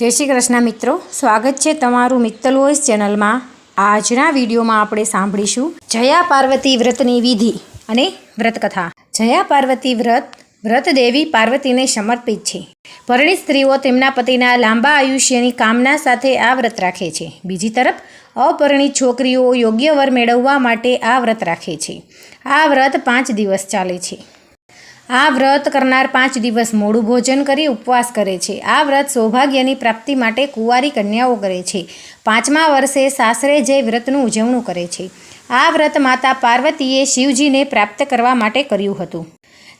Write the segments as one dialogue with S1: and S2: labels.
S1: જય શ્રી કૃષ્ણ મિત્રો. સ્વાગત છે તમારું મિત્તલ વોઇસ ચેનલમાં. આજના વિડીયોમાં આપણે સાંભળીશું જયા પાર્વતી વ્રતની વિધિ અને વ્રતકથા. જયા પાર્વતી વ્રત વ્રત દેવી પાર્વતીને સમર્પિત છે. પરણિત સ્ત્રીઓ તેમના પતિના લાંબા આયુષ્યની કામના સાથે આ વ્રત રાખે છે. બીજી તરફ અપરિણિત છોકરીઓ યોગ્ય વર મેળવવા માટે આ વ્રત રાખે છે. આ વ્રત પાંચ દિવસ ચાલે છે. આ વ્રત કરનાર પાંચ દિવસ મોડું ભોજન કરી ઉપવાસ કરે છે. આ વ્રત સૌભાગ્યની પ્રાપ્તિ માટે કુંવારી કન્યાઓ કરે છે. પાંચમા વર્ષે સાસરે જઈ વ્રતનું ઉજવણું કરે છે. આ વ્રત માતા પાર્વતીએ શિવજીને પ્રાપ્ત કરવા માટે કર્યું હતું.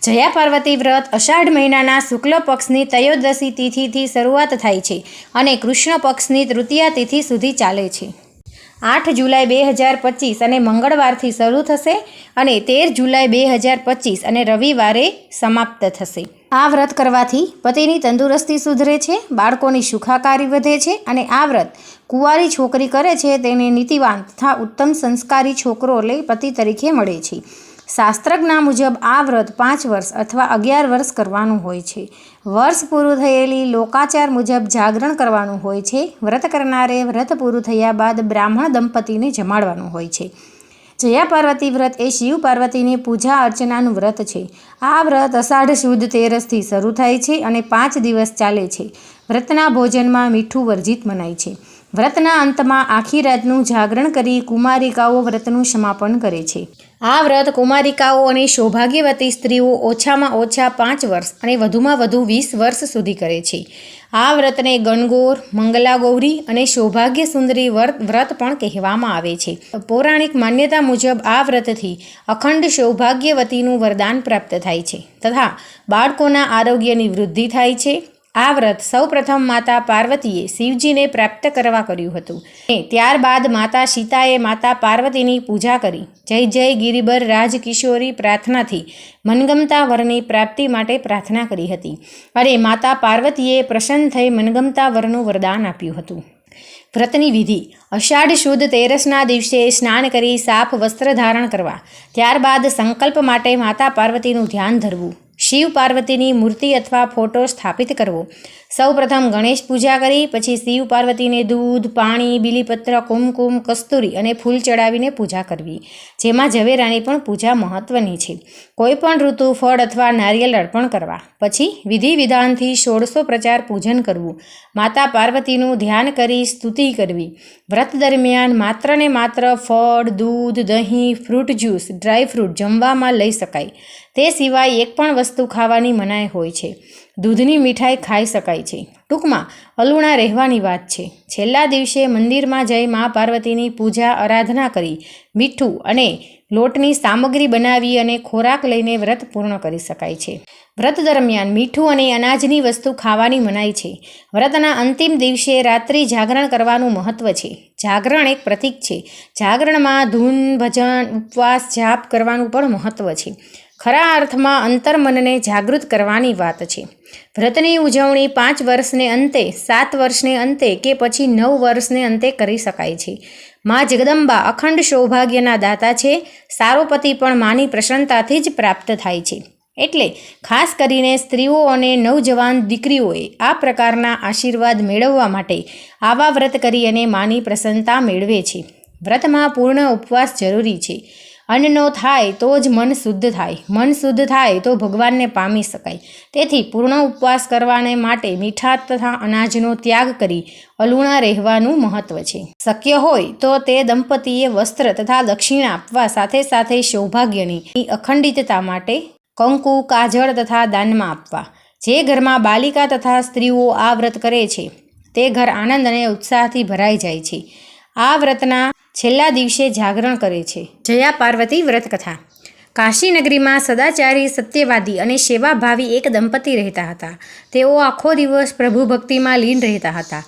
S1: જયા પાર્વતી વ્રત અષાઢ મહિનાના શુક્લ પક્ષની ત્રયોદશી તિથિથી શરૂઆત થાય છે અને કૃષ્ણ પક્ષની તૃતીયા તિથિ સુધી ચાલે છે. આઠ જુલાઈ બે હજાર પચીસ અને મંગળવારથી શરૂ થશે અને તેર જુલાઈ બે હજાર પચીસ અને રવિવારે સમાપ્ત થશે. આ વ્રત કરવાથી પતિની તંદુરસ્તી સુધરે છે, બાળકોની સુખાકારી વધે છે અને આ વ્રત કુંવારી છોકરી કરે છે તેને નીતિવાન તથા ઉત્તમ સંસ્કારી છોકરો એટલે પતિ તરીકે મળે છે. શાસ્ત્રજ્ઞા મુજબ આ વ્રત પાંચ વર્ષ અથવા અગિયાર વર્ષ કરવાનું હોય છે. વર્ષ પૂરું થયેલી લોકાચાર મુજબ જાગરણ કરવાનું હોય છે. વ્રત કરનારે વ્રત પૂરું થયા બાદ બ્રાહ્મણ દંપતીને જમાડવાનું હોય છે. જયા પાર્વતી વ્રત એ શિવ પાર્વતીની પૂજા અર્ચનાનું વ્રત છે. આ વ્રત અષાઢ શુદ્ધ તેરસથી શરૂ થાય છે અને પાંચ દિવસ ચાલે છે. વ્રતના ભોજનમાં મીઠું વર્જિત મનાય છે. વ્રતના અંતમાં આખી રાતનું જાગરણ કરી કુમારિકાઓ વ્રતનું સમાપન કરે છે. આ વ્રત કુમારિકાઓ અને સૌભાગ્યવતી સ્ત્રીઓ ઓછામાં ઓછા પાંચ વર્ષ અને વધુમાં વધુ વીસ વર્ષ સુધી કરે છે. આ વ્રતને ગણગોર મંગલા ગૌરી અને સૌભાગ્ય સુંદરી વ્રત પણ કહેવામાં આવે છે. પૌરાણિક માન્યતા મુજબ આ વ્રતથી અખંડ સૌભાગ્યવતીનું વરદાન પ્રાપ્ત થાય છે તથા બાળકોના આરોગ્યની વૃદ્ધિ થાય છે. આ વ્રત સૌપ્રથમ માતા પાર્વતીએ શિવજીને પ્રાપ્ત કરવા કર્યું હતું. ત્યારબાદ માતા સીતાએ માતા પાર્વતીની પૂજા કરી. જય જય ગિરિબર રાજકિશોરી પ્રાર્થનાથી મનગમતા વરની પ્રાપ્તિ માટે પ્રાર્થના કરી હતી. અને માતા પાર્વતીએ પ્રસન્ન થઈ મનગમતા વરનું વરદાન આપ્યું હતું. વ્રતની વિધિ. અષાઢ શુદ્ધ તેરસના દિવસે સ્નાન કરી સાફ વસ્ત્ર ધારણ કરવા. ત્યારબાદ સંકલ્પ માટે માતા પાર્વતીનું ધ્યાન ધરવું. શિવ પાર્વતીની મૂર્તિ અથવા ફોટો સ્થાપિત કરવો. સૌપ્રથમ ગણેશ પૂજા કરી, પછી શિવ પાર્વતીને દૂધ, પાણી, બીલીપત્ર, કુમકુમ, કસ્તુરી અને ફૂલ ચડાવીને પૂજા કરવી. જેમાં ઝવેરાની પણ પૂજા મહત્વની છે. કોઈપણ ઋતુ, ફળ અથવા નારિયેલ અર્પણ કરવા. પછી વિધિ વિધાનથી ષોડશો પ્રચાર પૂજન કરવું. માતા પાર્વતીનું ધ્યાન કરી સ્તુતિ કરવી. વ્રત દરમિયાન માત્ર ને માત્ર ફળ, દૂધ, દહીં, ફ્રૂટ જ્યુસ, ડ્રાય ફ્રૂટ જમવામાં લઈ શકાય. તે સિવાય એક પણ વસ્તુ ખાવાની મનાઈ હોય છે. દૂધની મીઠાઈ ખાઈ શકાય છે. ટૂંકમાં, અલુણા રહેવાની વાત છે. છેલ્લા દિવસે મંદિરમાં જઈ મા પાર્વતીની પૂજા, આરાધના કરી, મીઠું અને લોટની સામગ્રી બનાવી અને ખોરાક લઈને વ્રત પૂર્ણ કરી શકાય છે. વ્રત દરમિયાન મીઠું અને અનાજની વસ્તુ ખાવાની મનાઈ છે. વ્રતના અંતિમ દિવસે રાત્રિ જાગરણ કરવાનું મહત્વ છે. જાગરણ એક પ્રતીક છે. જાગરણમાં ધૂન, ભજન, ઉપવાસ, જાપ કરવાનું પણ મહત્વ છે. ખરા અર્થમાં અંતર્મનને જાગૃત કરવાની વાત છે. વ્રતની ઉજવણી પાંચ વર્ષને અંતે, સાત વર્ષને અંતે કે પછી નવ વર્ષને અંતે કરી શકાય છે. મા જગદંબા અખંડ સૌભાગ્યના દાતા છે. સારો પતિ પણ માની પ્રસન્નતાથી જ પ્રાપ્ત થાય છે. એટલે ખાસ કરીને સ્ત્રીઓ અને નવજવાન દીકરીઓએ આ પ્રકારના આશીર્વાદ મેળવવા માટે આવા વ્રત કરી અને માની પ્રસન્નતા મેળવે છે. વ્રતમાં પૂર્ણ ઉપવાસ જરૂરી છે. અન્નનો થાય તો જ મન શુદ્ધ થાય. મન શુદ્ધ થાય તો ભગવાનને પામી શકાય. તેથી પૂર્ણ ઉપવાસ કરવાને માટે મીઠા તથા અનાજનો ત્યાગ કરી અલુણા રહેવાનું મહત્વ છે. શક્ય હોય તો તે દંપતીએ વસ્ત્ર તથા દક્ષિણા આપવા સાથે સાથે સૌભાગ્યની અખંડિતતા માટે કંકુ, કાજળ તથા દાનમાં આપવા. જે ઘરમાં બાલિકા તથા સ્ત્રીઓ આ વ્રત કરે છે, તે ઘર આનંદ અને ઉત્સાહથી ભરાઈ જાય છે. આ વ્રતના છેલ્લા દિવસે જાગરણ કરે છે. જયા પાર્વતી વ્રત કથા કાશી નગરીમાં સદાચારી, સત્યવાદી અને સેવાભાવી એક દંપતી રહેતા હતા. તેઓ આખો દિવસ પ્રભુ ભક્તિમાં લીન રહેતા હતા.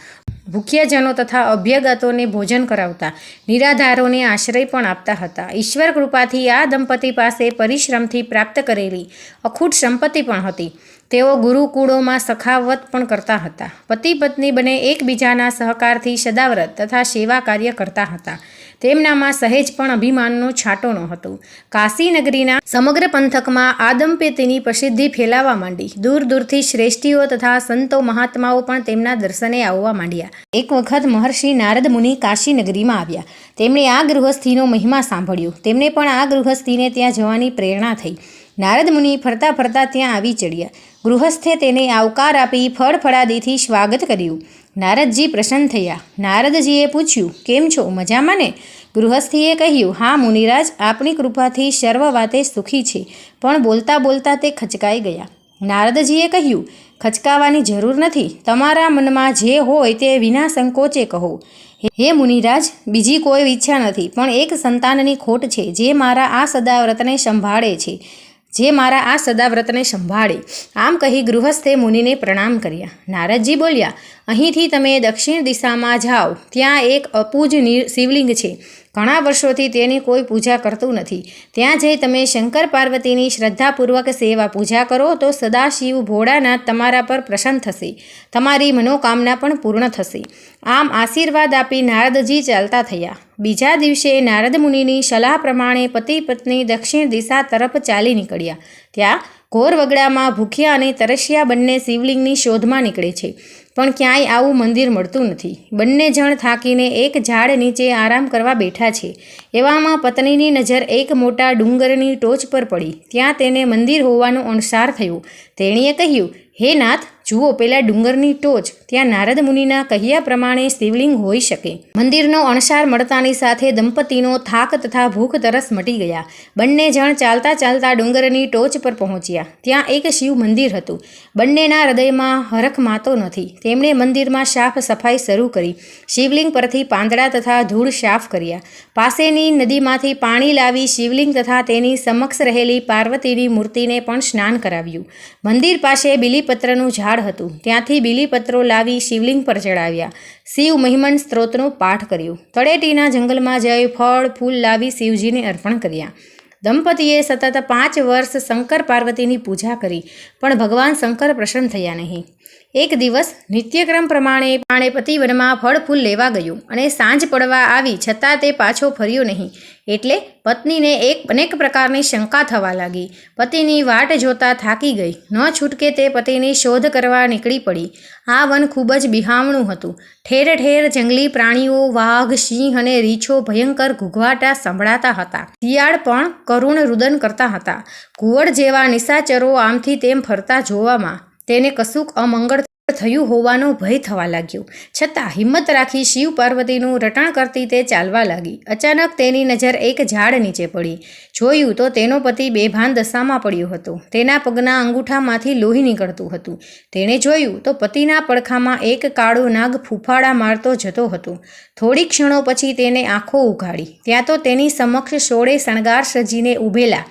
S1: ભૂખ્યજનો તથા અભ્યગતોને ભોજન કરાવતા, નિરાધારોને આશ્રય પણ આપતા હતા. ઈશ્વર કૃપાથી આ દંપતી પાસે પરિશ્રમથી પ્રાપ્ત કરેલી અખૂટ સંપત્તિ પણ હતી. તેઓ ગુરુકુળોમાં સખાવત પણ કરતા હતા. પતિ પત્ની બને એકબીજાના સહકારથી સદાવ્રત તથા સેવા કાર્ય કરતા હતા. તેમનામાં સહેજ પણ અભિમાનનો છાંટો ન હતો. કાશી નગરીના સમગ્ર પંથકમાં આદમ્પે તેની પ્રસિદ્ધિ ફેલાવા માંડી. દૂર દૂરથી શ્રેષ્ઠીઓ તથા સંતો મહાત્માઓ પણ તેમના દર્શને આવવા માંડ્યા. એક વખત મહર્ષિ નારદ મુનિ કાશી નગરીમાં આવ્યા. તેમણે આ ગૃહસ્થીનો મહિમા સાંભળ્યો. તેમને પણ આ ગૃહસ્થીને ત્યાં જવાની પ્રેરણા થઈ. નારદ મુનિ ફરતા ફરતા ત્યાં આવી ચડ્યા. ગૃહસ્થે તેને આવકાર આપી ફળ ફળાદીથી સ્વાગત કર્યું. નારદજી પ્રસન્ન થયા. નારદજીએ પૂછ્યું, કેમ છો? મજામાં ને? ગૃહસ્થીએ કહ્યું, હા મુનિરાજ, આપની કૃપાથી સર્વ વાતે સુખી છે. પણ બોલતા બોલતા તે ખચકાઈ ગયા. નારદજીએ કહ્યું, ખચકાવાની જરૂર નથી. તમારા મનમાં જે હોય તે વિના સંકોચે કહો. હે મુનિરાજ, બીજી કોઈ ઈચ્છા નથી, પણ એક સંતાનની ખોટ છે, જે મારા આ સદાવ્રતને સંભાળે છે. જે મારા આ સદાવ્રતને સંભાળે. આમ કહી ગૃહસ્થે મુનિને પ્રણામ કર્યા. નારદજી બોલ્યા અહીંથી તમે દક્ષિણ દિશામાં જાઓ. ત્યાં એક અપૂજ શિવલિંગ છે. ઘણા વર્ષોથી તેની કોઈ પૂજા કરતું નથી. ત્યાં જઈ તમે શંકર પાર્વતીની શ્રદ્ધાપૂર્વક સેવા પૂજા કરો તો સદાશિવ ભોળાનાથ તમારા પર પ્રસન્ન થશે. તમારી મનોકામના પણ પૂર્ણ થશે. આમ આશીર્વાદ આપી નારદજી ચાલતા થયા. બીજા દિવસે નારદ મુનિની સલાહ પ્રમાણે પતિ પત્ની દક્ષિણ દિશા તરફ ચાલી નીકળ્યા. ત્યાં ઘોર વગડામાં ભૂખ્યા અને તરસ્યા બંને શિવલિંગની શોધમાં નીકળે છે. પણ ક્યાંય આવું મંદિર મળતું નથી. બંને જણ થાકીને એક ઝાડ નીચે આરામ કરવા બેઠા છે. એવામાં પત્નીની નજર એક મોટા ડુંગરની ટોચ પર પડી. ત્યાં તેને મંદિર હોવાનો અણસાર થયો. તેણીએ કહ્યું, હે નાથ જુઓ, પેલા ડુંગરની ટોચ. ત્યાં નારદ મુનિના કહ્યા પ્રમાણે શિવલિંગ હોઈ શકે. મંદિરનો અણસાર મળતાની સાથે દંપતીનો થાક તથા ભૂખ તરસ મટી ગયા. બંને જણ ચાલતા ચાલતા ડુંગરની ટોચ પર પહોંચ્યા. ત્યાં એક શિવ મંદિર હતું. બંનેના હૃદયમાં હરખ માતો નથી. તેમણે મંદિરમાં સાફ સફાઈ શરૂ કરી. શિવલિંગ પરથી પાંદડા તથા ધૂળ સાફ કર્યા. પાસેની નદીમાંથી પાણી લાવી શિવલિંગ તથા તેની સમક્ષ રહેલી પાર્વતીની મૂર્તિને પણ સ્નાન કરાવ્યું. મંદિર પાસે બીલીપત્રનું ઝાડ હતું. ત્યાંથી બીલીપત્રો લાવી શિવલિંગ પર ચડાવ્યા. શિવ મહિમન સ્ત્રોતનો પાઠ કર્યો. તળેટીના જંગલમાં જઈ ફળ, ફૂલ લાવી શિવજીને અર્પણ કર્યા. દંપતીએ સતત પાંચ વર્ષ શંકર પાર્વતીની પૂજા કરી, પણ ભગવાન શંકર પ્રસન્ન થયા નહીં. એક દિવસ નિત્યક્રમ પ્રમાણે પાણે પતિ વનમાં ફળ ફૂલ લેવા ગયું અને સાંજ પડવા આવી, છતાં તે પાછો ફર્યો નહીં. એટલે પત્નીને એક અનેક પ્રકારની શંકા થવા લાગી. પતિની વાટ જોતા થાકી ગઈ. ન છૂટકે તે પતિની શોધ કરવા નીકળી પડી. આ વન ખૂબ જ બિહામણું હતું. ઠેર ઠેર જંગલી પ્રાણીઓ, વાઘ, સિંહ અને રીછો ભયંકર ઘૂઘવાટા સંભળાતા હતા. શિયાળ પણ કરુણ રુદન કરતા હતા. ઘુવડ જેવા નિશાચરો આમથી તેમ ફરતા જોવામાં તેને કશુંક અમંગળ થયું હોવાનો ભય થવા લાગ્યો. છતાં હિંમત રાખી શિવ પાર્વતીનું રટણ કરતી તે ચાલવા લાગી. અચાનક તેની નજર એક ઝાડ નીચે પડી. જોયું તો તેનો પતિ બેભાન દશામાં પડ્યો હતો. તેના પગના અંગૂઠામાંથી લોહી નીકળતું હતું. તેણે જોયું તો પતિના પડખામાં એક કાળો નાગ ફૂફાડા મારતો જતો હતો. થોડી ક્ષણો પછી તેને આંખો ઉઘાડી. ત્યાં તો તેની સમક્ષ સોળે શણગાર સજીને ઊભેલા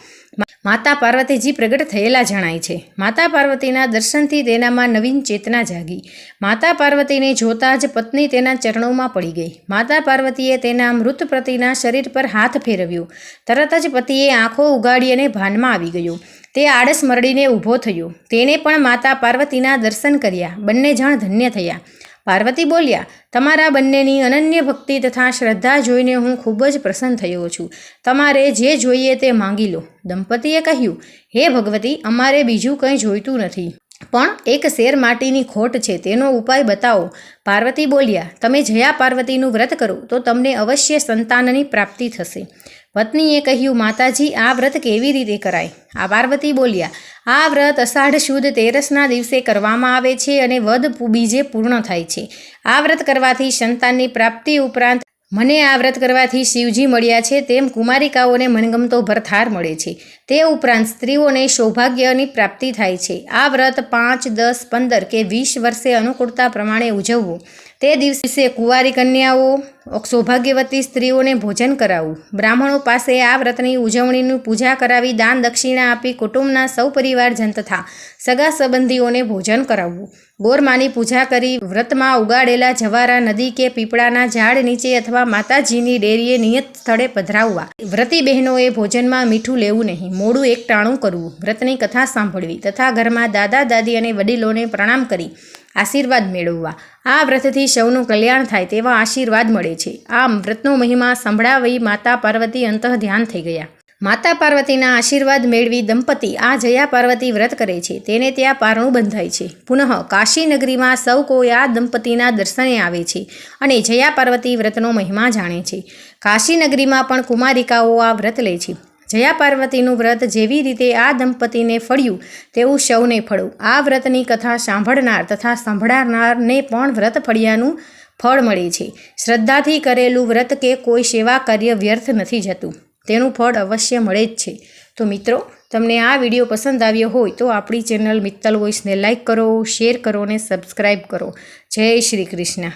S1: માતા પાર્વતીજી પ્રગટ થયેલા જણાય છે. માતા પાર્વતીના દર્શનથી તેનામાં નવીન ચેતના જાગી. માતા પાર્વતીને જોતા જ પત્ની તેના ચરણોમાં પડી ગઈ. માતા પાર્વતીએ તેના મૃત પ્રતિના શરીર પર હાથ ફેરવ્યો. તરત જ પતિએ આંખો ઉગાડી અને ભાનમાં આવી ગયો. તે આળસ મરડીને ઊભો થયો. તેણે પણ માતા પાર્વતીના દર્શન કર્યા. બંને જણ ધન્ય થયા. પાર્વતી બોલ્યા, તમારા બંનેની અનન્ય ભક્તિ તથા શ્રદ્ધા જોઈને હું ખૂબ જ પ્રસન્ન થયો છું. તમારે જે જોઈએ તે માંગી લો. દંપતીએ કહ્યું, હે ભગવતી, અમારે બીજું કંઈ જોઈતું નથી. પણ એક શેર માટીની ખોટ છે, તેનો ઉપાય બતાવો. પાર્વતી બોલ્યા, તમે જયા પાર્વતીનું વ્રત કરો, તો તમને અવશ્ય સંતાનની પ્રાપ્તિ થશે. પત્નીએ કહ્યું, માતાજી, આ વ્રત કેવી રીતે કરાય? આ પાર્વતી બોલ્યા, આ વ્રત અષાઢ શુદ્ધ તેરસના દિવસે કરવામાં આવે છે અને વદ બીજે પૂર્ણ થાય છે. આ વ્રત કરવાથી સંતાનની પ્રાપ્તિ ઉપરાંત મને આ વ્રત કરવાથી શિવજી મળ્યા છે, તેમ કુમારિકાઓને મનગમતો ભરથાર મળે છે. તે ઉપરાંત સ્ત્રીઓને સૌભાગ્યની પ્રાપ્તિ થાય છે. આ વ્રત પાંચ, દસ, પંદર કે વીસ વર્ષે અનુકૂળતા પ્રમાણે ઉજવવું. તે દિવસે કુંવારી કન્યાઓ સૌભાગ્યવતી સ્ત્રીઓને ભોજન કરાવવું બ્રાહ્મણો પાસે આ વ્રતની ઉજવણીની પૂજા કરાવી દાન દક્ષિણા આપી કુટુંબના સૌ પરિવારજન તથા સગા સંબંધીઓને ભોજન કરાવવું. ગોરમાની પૂજા કરી વ્રતમાં ઉગાડેલા જવારા નદી કે પીપળાના ઝાડ નીચે અથવા માતાજીની ડેરીએ નિયત સ્થળે પધરાવવા. વ્રતી બહેનોએ ભોજનમાં મીઠું લેવું નહીં, મોડું એક ટાણું કરવું. વ્રતની કથા સાંભળવી તથા ઘરમાં દાદા, દાદી અને વડીલોને પ્રણામ કરી. આશીર્વાદ મેળવવા. આ વ્રતથી સૌનું કલ્યાણ થાય તેવા આશીર્વાદ મળે છે. આમ વ્રતનો મહિમા સંભળાવી માતા પાર્વતી અંતઃ ધ્યાન થઈ ગયા. માતા પાર્વતીના આશીર્વાદ મેળવી દંપતી આ જયા પાર્વતી વ્રત કરે છે. તેને ત્યાં પારણું બંધાય છે. પુનઃ કાશી નગરીમાં સૌ કોઈ આ દંપતીના દર્શને આવે છે અને જયા પાર્વતી વ્રતનો મહિમા જાણે છે. કાશી નગરીમાં પણ કુમારિકાઓ આ વ્રત લે છે. જયા પાર્વતીનું વ્રત જેવી રીતે આ દંપતીને ફળ્યું, તેવું સૌને ફળવું આ વ્રતની કથા સાંભળનાર તથા સંભળાનારને પણ વ્રત ફળ્યાનું ફળ મળે છે. શ્રદ્ધાથી કરેલું વ્રત કે કોઈ સેવા કાર્ય વ્યર્થ નથી જતું. તેનું ફળ અવશ્ય મળે જ છે. તો મિત્રો, તમને આ વીડિયો પસંદ આવ્યો હોય તો આપણી ચેનલ મિત્તલ વોઇસને લાઇક કરો, શેર કરો અને સબસ્ક્રાઈબ કરો. જય શ્રી કૃષ્ણ.